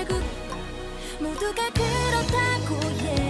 결국 모두가 그렇다고 해. Yeah.